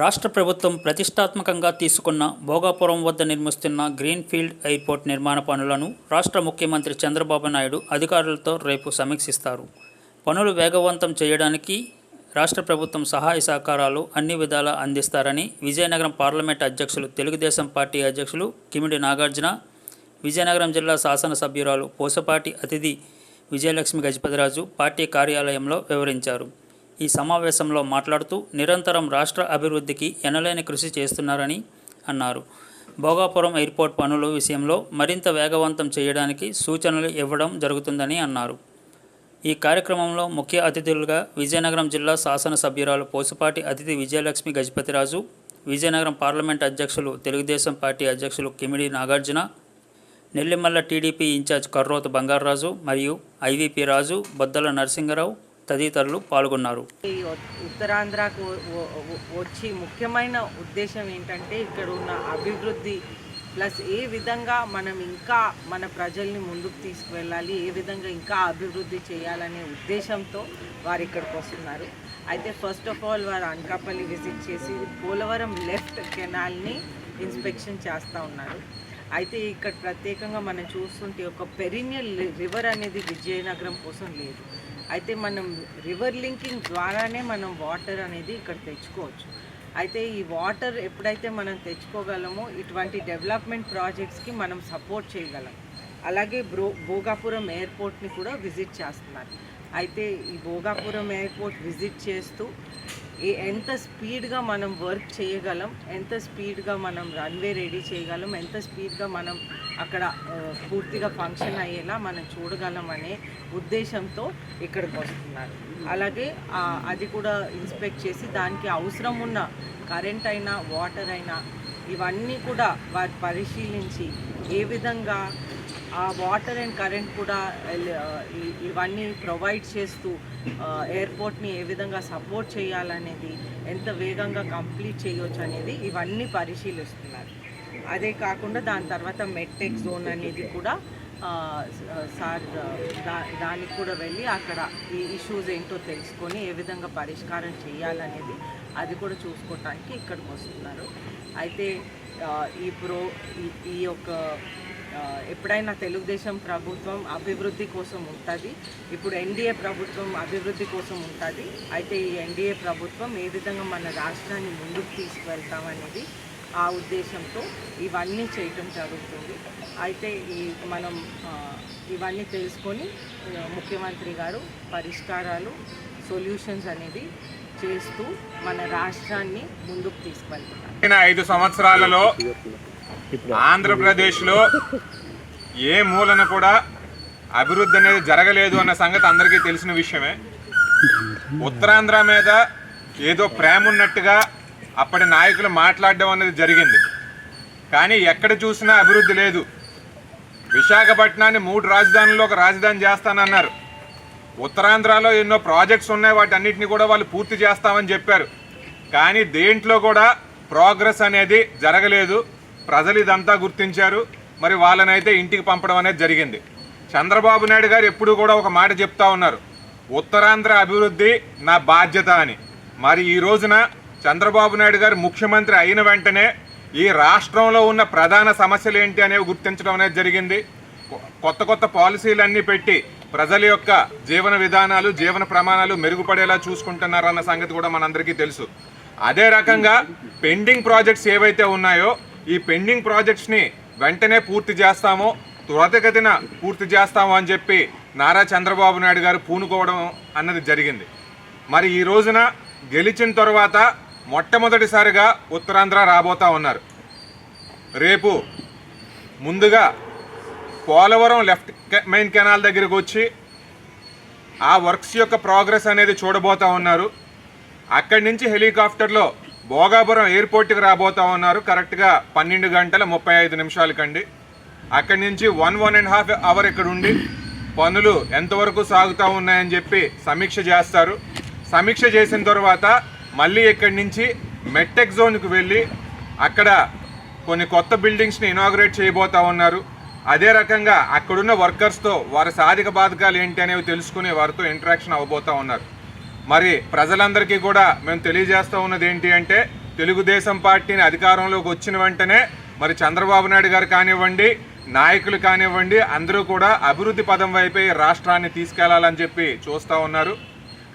రాష్ట్ర ప్రభుత్వం ప్రతిష్టాత్మకంగా తీసుకున్న భోగాపురం వద్ద నిర్మిస్తున్న గ్రీన్ఫీల్డ్ ఎయిర్పోర్ట్ నిర్మాణ పనులను రాష్ట్ర ముఖ్యమంత్రి చంద్రబాబు నాయుడు అధికారులతో రేపు సమీక్షిస్తారు. పనులు వేగవంతం చేయడానికి రాష్ట్ర ప్రభుత్వం సహాయ సహకారాలు అన్ని విధాలా అందిస్తారని విజయనగరం పార్లమెంట్ అధ్యక్షులు తెలుగుదేశం పార్టీ అధ్యక్షులు కిమిడి నాగార్జున విజయనగరం జిల్లా శాసనసభ్యురాలు పోసపాటి అతిథి విజయలక్ష్మి గజపతిరాజు పార్టీ కార్యాలయంలో వివరించారు. ఈ సమావేశంలో మాట్లాడుతూ నిరంతరం రాష్ట్ర అభివృద్ధికి ఎనలేని కృషి చేస్తున్నారని అన్నారు. భోగాపురం ఎయిర్పోర్ట్ పనుల విషయంలో మరింత వేగవంతం చేయడానికి సూచనలు ఇవ్వడం జరుగుతుందని అన్నారు. ఈ కార్యక్రమంలో ముఖ్య అతిథులుగా విజయనగరం జిల్లా శాసనసభ్యురాలు పోసుపాటి అతిథి విజయలక్ష్మి గజపతిరాజు విజయనగరం పార్లమెంట్ అధ్యక్షులు తెలుగుదేశం పార్టీ అధ్యక్షులు కిమిడి నాగార్జున నెల్లిమల్ల టీడీపీ ఇన్ఛార్జ్ కర్రోత బంగారరాజు మరియు ఐవీపీ రాజు బొద్దల నరసింగరావు తదితరులు పాల్గొన్నారు. ఈ ఉత్తరాంధ్రకు వచ్చి ముఖ్యమైన ఉద్దేశం ఏంటంటే ఇక్కడ ఉన్న అభివృద్ధి ప్లస్ ఏ విధంగా మనం ఇంకా మన ప్రజల్ని ముందుకు తీసుకువెళ్ళాలి ఏ విధంగా ఇంకా అభివృద్ధి చేయాలనే ఉద్దేశంతో వారు ఇక్కడికి వస్తున్నారు. అయితే ఫస్ట్ ఆఫ్ ఆల్ వారు అనకాపల్లి విజిట్ చేసి పోలవరం లెఫ్ట్ కెనాల్ని ఇన్స్పెక్షన్ చేస్తూ ఉన్నారు. అయితే ఇక్కడ ప్రత్యేకంగా మనం చూస్తుంటే ఒక పెరినియల్ రివర్ అనేది విజయనగరం కోసం లేదు. అయితే మనం రివర్ లింకింగ్ ద్వారానే మనం వాటర్ అనేది ఇక్కడ తెచ్చుకోవచ్చు. అయితే ఈ వాటర్ ఎప్పుడైతే మనం తెచ్చుకోగలమో ఇటువంటి డెవలప్మెంట్ ప్రాజెక్ట్స్కి మనం సపోర్ట్ చేయగలం. అలాగే బ్రో భోగాపురం ఎయిర్పోర్ట్ని కూడా విజిట్ చేస్తున్నారు. అయితే ఈ భోగాపురం ఎయిర్పోర్ట్ విజిట్ చేస్తూ ఎంత స్పీడ్గా మనం వర్క్ చేయగలం ఎంత స్పీడ్గా మనం రన్వే రెడీ చేయగలం ఎంత స్పీడ్గా మనం అక్కడ పూర్తిగా ఫంక్షన్ అయ్యేలా మనం చూడగలం అనే ఉద్దేశంతో ఇక్కడికి వస్తున్నారు. అలాగే అది కూడా ఇన్స్పెక్ట్ చేసి దానికి అవసరం ఉన్న కరెంట్ అయినా వాటర్ అయినా ఇవన్నీ కూడా వారు పరిశీలించి ఏ విధంగా ఆ వాటర్ అండ్ కరెంట్ కూడా ఇవన్నీ ప్రొవైడ్ చేస్తూ ఎయిర్పోర్ట్ని ఏ విధంగా సపోర్ట్ చేయాలనేది ఎంత వేగంగా కంప్లీట్ చేయొచ్చు అనేది ఇవన్నీ పరిశీలిస్తున్నారు. అదే కాకుండా దాని తర్వాత మెట్టెక్ జోన్ అనేది కూడా సార్ దా దానికి కూడా వెళ్ళి అక్కడ ఈ ఇష్యూస్ ఏంటో తెలుసుకొని ఏ విధంగా పరిష్కారం చేయాలనేది అది కూడా చూసుకోవటానికి ఇక్కడికి వస్తున్నారు. అయితే ఈ ప్రో ఈ- ఈ యొక్క ఎప్పుడైనా తెలుగుదేశం ప్రభుత్వం అభివృద్ధి కోసం ఉంటుంది ఇప్పుడు ఎన్డీఏ ప్రభుత్వం అభివృద్ధి కోసం ఉంటుంది అయితే ఈ ఎన్డీఏ ప్రభుత్వం ఏ విధంగా మన రాష్ట్రాన్ని ముందుకు తీసుకువెళ్తామనేది ఆ ఉద్దేశంతో ఇవన్నీ చేయటం జరుగుతుంది. అయితే ఈ మనం ఇవన్నీ తెలుసుకొని ముఖ్యమంత్రి గారు పరిష్కారాలు సొల్యూషన్స్ అనేది చేస్తూ మన రాష్ట్రాన్ని ముందుకు తీసుకెళ్తున్నారు ఐదు సంవత్సరాలలో ఆంధ్రప్రదేశ్లో ఏ మూలన కూడా అభివృద్ధి అనేది జరగలేదు అన్న సంగతి అందరికీ తెలిసిన విషయమే. ఉత్తరాంధ్ర మీద ఏదో ప్రేమ ఉన్నట్టుగా అప్పటి నాయకులు మాట్లాడడం అనేది జరిగింది. కానీ ఎక్కడ చూసినా అభివృద్ధి లేదు. విశాఖపట్నాన్ని మూడు రాజధానుల్లో ఒక రాజధాని చేస్తానన్నారు. ఉత్తరాంధ్రలో ఎన్నో ప్రాజెక్ట్స్ ఉన్నాయి వాటి కూడా వాళ్ళు పూర్తి చేస్తామని చెప్పారు. కానీ దేంట్లో కూడా ప్రోగ్రెస్ అనేది జరగలేదు. ప్రజలు ఇదంతా గుర్తించారు. మరి వాళ్ళనైతే ఇంటికి పంపడం అనేది జరిగింది. చంద్రబాబు నాయుడు గారు ఎప్పుడు కూడా ఒక మాట చెప్తా ఉన్నారు. ఉత్తరాంధ్ర అభివృద్ధి నా బాధ్యత అని. మరి ఈ రోజున చంద్రబాబు నాయుడు గారు ముఖ్యమంత్రి అయిన వెంటనే ఈ రాష్ట్రంలో ఉన్న ప్రధాన సమస్యలు ఏంటి అనేవి గుర్తించడం అనేది జరిగింది. కొత్త కొత్త పాలసీలన్నీ పెట్టి ప్రజల యొక్క జీవన విధానాలు జీవన ప్రమాణాలు మెరుగుపడేలా చూసుకుంటున్నారన్న సంగతి కూడా మనందరికీ తెలుసు. అదే రకంగా పెండింగ్ ప్రాజెక్ట్స్ ఏవైతే ఉన్నాయో ఈ పెండింగ్ ప్రాజెక్ట్స్ని వెంటనే పూర్తి చేస్తామో త్వరితగతిన పూర్తి చేస్తాము అని చెప్పి నారా చంద్రబాబు నాయుడు గారు పూనుకోవడం అన్నది జరిగింది. మరి ఈ రోజున గెలిచిన తర్వాత మొట్టమొదటిసారిగా ఉత్తరాంధ్ర రాబోతా ఉన్నారు. రేపు ముందుగా పోలవరం లెఫ్ట్ కె- మెయిన్ కెనాల్ దగ్గరికి వచ్చి ఆ వర్క్స్ యొక్క ప్రోగ్రెస్ అనేది చూడబోతా ఉన్నారు. అక్కడి నుంచి హెలికాప్టర్లో భోగాపురం ఎయిర్పోర్ట్కి రాబోతా ఉన్నారు. కరెక్ట్గా పన్నెండు గంటల ముప్పై ఐదు నిమిషాలకండి. అక్కడి నుంచి one one and half hour ఇక్కడ ఉండి పనులు ఎంతవరకు సాగుతూ ఉన్నాయని చెప్పి సమీక్ష చేస్తారు. సమీక్ష చేసిన తర్వాత మళ్ళీ ఇక్కడి నుంచి మెట్టెక్ జోన్కి వెళ్ళి అక్కడ కొన్ని కొత్త బిల్డింగ్స్ని ఇనాగ్రేట్ చేయబోతా ఉన్నారు. అదే రకంగా అక్కడున్న వర్కర్స్తో వారి సాధిక బాధకాలు ఏంటి అనేవి తెలుసుకుని వారితో ఇంటరాక్షన్ అవ్వబోతా ఉన్నారు. మరి ప్రజలందరికీ కూడా మేము తెలియజేస్తూ ఉన్నది ఏంటి అంటే తెలుగుదేశం పార్టీని అధికారంలోకి వచ్చిన వెంటనే మరి చంద్రబాబు నాయుడు గారు కానివ్వండి నాయకులు కానివ్వండి అందరూ కూడా అభివృద్ధి పదం వైపే రాష్ట్రాన్ని తీసుకెళ్ళాలని చెప్పి చూస్తూ ఉన్నారు.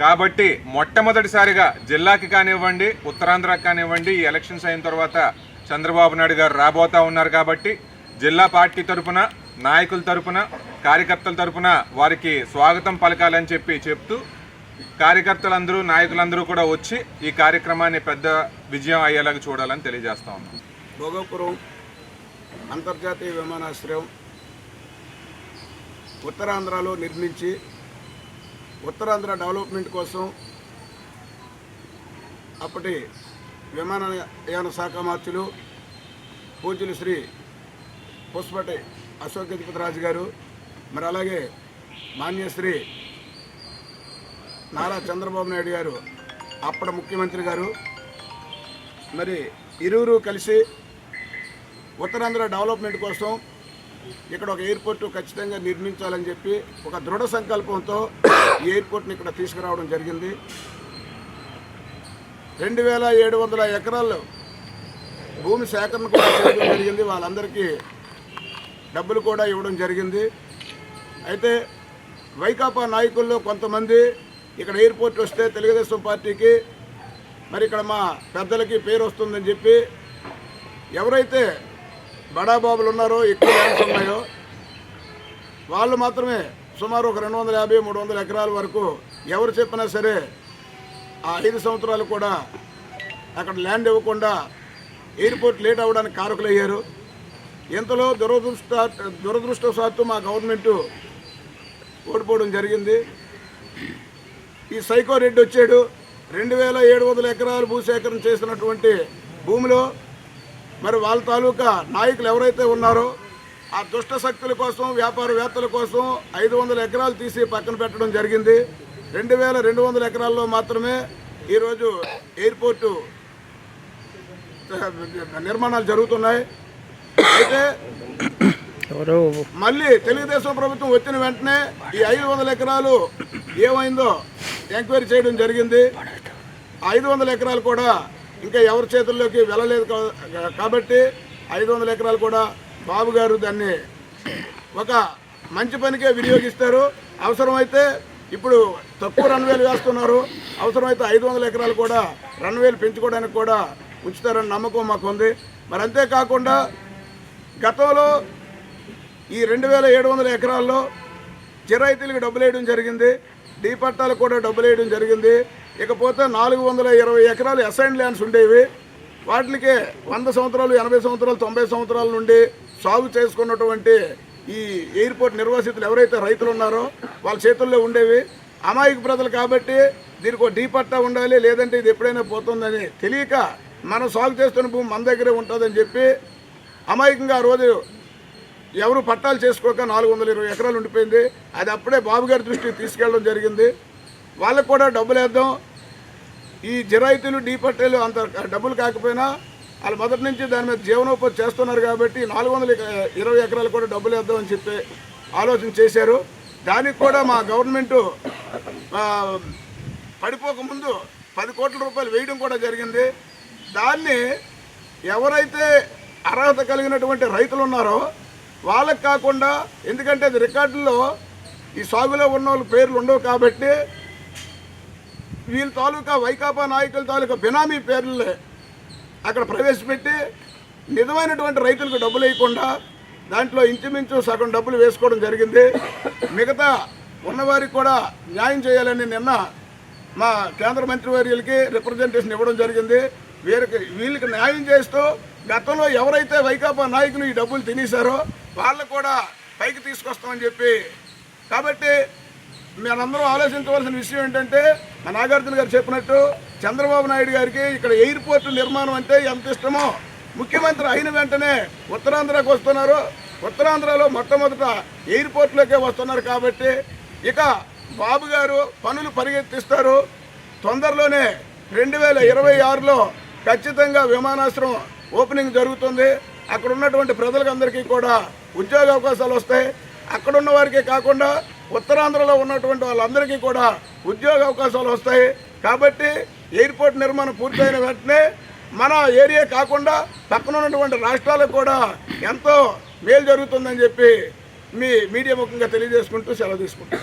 కాబట్టి మొట్టమొదటిసారిగా జిల్లాకి కానివ్వండి ఉత్తరాంధ్రకి కానివ్వండి ఈ ఎలక్షన్స్ అయిన తర్వాత చంద్రబాబు నాయుడు గారు రాబోతా ఉన్నారు కాబట్టి జిల్లా పార్టీ తరపున నాయకుల తరపున కార్యకర్తల తరపున వారికి స్వాగతం పలకాలని చెప్పి చెప్తూ కార్యకర్తలందరూ నాయకులందరూ కూడా వచ్చి ఈ కార్యక్రమాన్ని పెద్ద విజయం అయ్యేలాగా చూడాలని తెలియజేస్తా ఉన్నాం. భోగపురం అంతర్జాతీయ విమానాశ్రయం ఉత్తరాంధ్రలో నిర్మించి ఉత్తరాంధ్ర డెవలప్మెంట్ కోసం అప్పటి విమానయాన శాఖ మార్చులు పూజలు శ్రీ పుష్పటి అశోక్ గజపతిరాజు గారు మరి అలాగే మాన్యశ్రీ నారా చంద్రబాబు నాయుడు గారు అప్పటి ముఖ్యమంత్రి గారు మరి ఇరువురు కలిసి ఉత్తరాంధ్ర డెవలప్మెంట్ కోసం ఇక్కడ ఒక ఎయిర్పోర్ట్ ఖచ్చితంగా నిర్మించాలని చెప్పి ఒక దృఢ సంకల్పంతో ఈ ఎయిర్పోర్ట్ని ఇక్కడ తీసుకురావడం జరిగింది. రెండు వేల ఏడు వందల ఎకరాల్లో భూమి సేకరణ కూడా చేయడం జరిగింది. వాళ్ళందరికీ డబ్బులు కూడా ఇవ్వడం జరిగింది. అయితే వైకాపా నాయకుల్లో కొంతమంది ఇక్కడ ఎయిర్పోర్ట్ వస్తే తెలుగుదేశం పార్టీకి మరి ఇక్కడ మా పెద్దలకి పేరు వస్తుందని చెప్పి ఎవరైతే బడాబాబులు ఉన్నారో ఎక్కువ ల్యాండ్స్ ఉన్నాయో వాళ్ళు మాత్రమే సుమారు ఒక రెండు వందల యాభై మూడు వందల ఎకరాల వరకు ఎవరు చెప్పినా సరే ఆ ఐదు సంవత్సరాలు కూడా అక్కడ ల్యాండ్ ఇవ్వకుండా ఎయిర్పోర్ట్ లేట్ అవ్వడానికి కారకులయ్యారు. ఇంతలో దురదృష్ట దురదృష్టవశాత్తు మా గవర్నమెంటు ఓడిపోవడం జరిగింది. ఈ సైకో రెడ్డి వచ్చాడు. రెండు వేల ఏడు వందల ఎకరాలు భూసేకరణ చేసినటువంటి భూమిలో మరి వాళ్ళ తాలూకా నాయకులు ఎవరైతే ఉన్నారో ఆ దుష్ట శక్తుల కోసం వ్యాపారవేత్తల కోసం ఐదు వందల ఎకరాలు తీసి పక్కన పెట్టడం జరిగింది. రెండు వేల రెండు వందల ఎకరాల్లో మాత్రమే ఈరోజు ఎయిర్పోర్టు నిర్మాణాలు జరుగుతున్నాయి. అయితే మళ్ళీ తెలుగుదేశం ప్రభుత్వం వచ్చిన వెంటనే ఈ ఐదు వందల ఎకరాలు ఏమైందో ఎంక్వైరీ చేయడం జరిగింది. ఐదు వందల ఎకరాలు కూడా ఇంకా ఎవరి చేతుల్లోకి వెళ్ళలేదు కాబట్టి ఐదు వందల ఎకరాలు కూడా బాబు గారు దాన్ని ఒక మంచి పనికే వినియోగిస్తారు. అవసరమైతే ఇప్పుడు తక్కువ రన్వేలు వేస్తున్నారు. అవసరమైతే ఐదు వందల ఎకరాలు కూడా రన్వేలు పెంచుకోవడానికి కూడా ఉంచుతారని నమ్మకం మాకు ఉంది మరి అంతేకాకుండా గతంలో ఈ రెండు వేల ఏడు వందల ఎకరాల్లో చిరాయితీలకు డబ్బులు వేయడం జరిగింది డీ పట్టాలకు కూడా డబ్బులు వేయడం జరిగింది. ఇకపోతే నాలుగు వందల ఇరవై ఎకరాలు అసైన్ ల్యాండ్స్ ఉండేవి. వాటికే వంద సంవత్సరాలు ఎనభై సంవత్సరాలు తొంభై సంవత్సరాల నుండి సాగు చేసుకున్నటువంటి ఈ ఎయిర్పోర్ట్ నిర్వాసితులు ఎవరైతే రైతులు ఉన్నారో వాళ్ళ చేతుల్లో ఉండేవి. అమాయక ప్రజలు కాబట్టి దీనికి ఒక డీ పట్టా ఉండాలి లేదంటే ఇది ఎప్పుడైనా పోతుందని తెలియక మనం సాగు చేస్తున్న భూమి మన దగ్గరే ఉంటుందని చెప్పి అమాయకంగా ఆ రోజు ఎవరు పట్టాలు చేసుకోక నాలుగు వందల ఇరవై ఎకరాలు ఉండిపోయింది. అది అప్పుడే బాబు గారి దృష్టికి తీసుకెళ్ళడం జరిగింది. వాళ్ళకు కూడా డబ్బులు వేద్దాం. ఈ జిరాయితీలు డీ పట్టేలు అంత డబ్బులు కాకపోయినా వాళ్ళు మొదటి నుంచి దాని మీద జీవనోపాధి చేస్తున్నారు కాబట్టి నాలుగు వందల ఇరవై ఎకరాలు కూడా డబ్బులు వేద్దామని చెప్పి ఆలోచన చేశారు. దానికి కూడా మా గవర్నమెంటు పడిపోకముందు పది కోట్ల రూపాయలు వేయడం కూడా జరిగింది. దాన్ని ఎవరైతే అర్హత కలిగినటువంటి రైతులు ఉన్నారో వాళ్ళకి కాకుండా ఎందుకంటే అది రికార్డుల్లో ఈ సాగులో ఉన్న వాళ్ళ పేర్లు ఉండవు కాబట్టి వీళ్ళ తాలూకా వైకాపా నాయకుల తాలూకా బినామీ పేర్లే అక్కడ ప్రవేశపెట్టి నిజమైనటువంటి రైతులకు డబ్బులు వేయకుండా దాంట్లో ఇంచుమించు సగం డబ్బులు వేసుకోవడం జరిగింది. మిగతా ఉన్నవారికి కూడా న్యాయం చేయాలని నిన్న మా కేంద్ర మంత్రివర్యులకి రిప్రజెంటేషన్ ఇవ్వడం జరిగింది. వీరికి వీళ్ళకి న్యాయం చేస్తూ గతంలో ఎవరైతే వైకాపా నాయకులు ఈ డబ్బులు తినేశారో వాళ్ళు కూడా పైకి తీసుకొస్తామని చెప్పి. కాబట్టి మనందరం ఆలోచించవలసిన విషయం ఏంటంటే మా నాగార్జున గారు చెప్పినట్టు చంద్రబాబు నాయుడు గారికి ఇక్కడ ఎయిర్పోర్ట్ నిర్మాణం అంటే ఎంత ఇష్టమో ముఖ్యమంత్రి అయిన వెంటనే ఉత్తరాంధ్రకు వస్తున్నారు. ఉత్తరాంధ్రలో మొట్టమొదట ఎయిర్పోర్ట్లోకే వస్తున్నారు కాబట్టి ఇక బాబు గారు పనులు పరిగెత్తిస్తారు. తొందరలోనే రెండు వేల ఇరవై ఆరులో ఖచ్చితంగా విమానాశ్రయం ఓపెనింగ్ జరుగుతుంది. అక్కడ ఉన్నటువంటి ప్రజలకందరికీ కూడా ఉద్యోగ అవకాశాలు వస్తాయి. అక్కడ ఉన్న వారికే కాకుండా ఉత్తరాంధ్రలో ఉన్నటువంటి వాళ్ళందరికీ కూడా ఉద్యోగ అవకాశాలు వస్తాయి. కాబట్టి ఎయిర్పోర్ట్ నిర్మాణం పూర్తయిన వెంటనే మన ఏరియా కాకుండా పక్కన ఉన్నటువంటి రాష్ట్రాలకు కూడా ఎంతో మేలు జరుగుతుందని చెప్పి మీ మీడియా ముఖంగా తెలియజేసుకుంటూ సెలవు తీసుకుంటాం